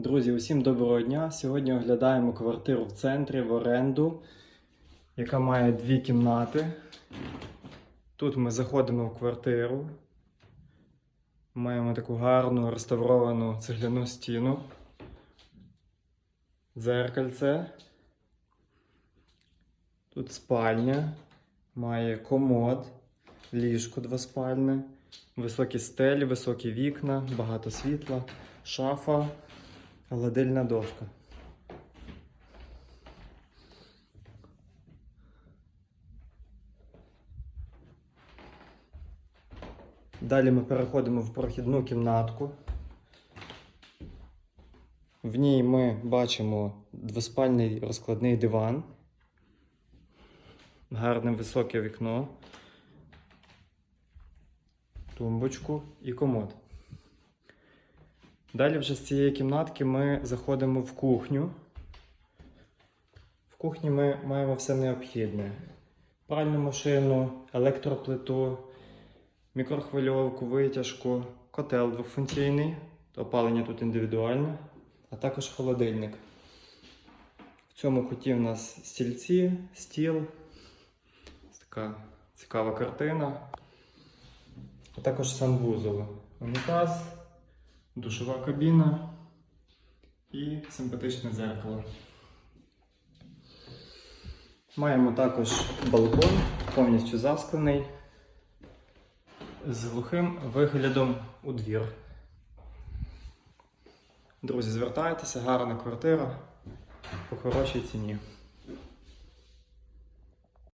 Друзі, усім доброго дня! Сьогодні оглядаємо квартиру в центрі в оренду, яка має дві кімнати. Тут ми заходимо в квартиру. Маємо таку гарну реставровану цегляну стіну. Дзеркальце. Тут спальня, має комод, ліжко двоспальне, високі стелі, високі вікна, багато світла, шафа, холодильна дошка. Далі ми переходимо в прохідну кімнатку. В ній ми бачимо двоспальний розкладний диван, гарне високе вікно, тумбочку і комод. Далі вже з цієї кімнатки ми заходимо в кухню. В кухні ми маємо все необхідне: пральну машину, електроплиту, мікрохвильовку, витяжку, котел двохфункційний, опалення тут індивідуальне, а також холодильник. В цьому куті в нас стільці, стіл, Ось така цікава картина. А також санвузол, унітаз, душова кабіна і симпатичне дзеркало. Маємо також балкон, повністю засклений, з глухим виглядом у двір. Друзі, звертайтеся, гарна квартира по хорошій ціні.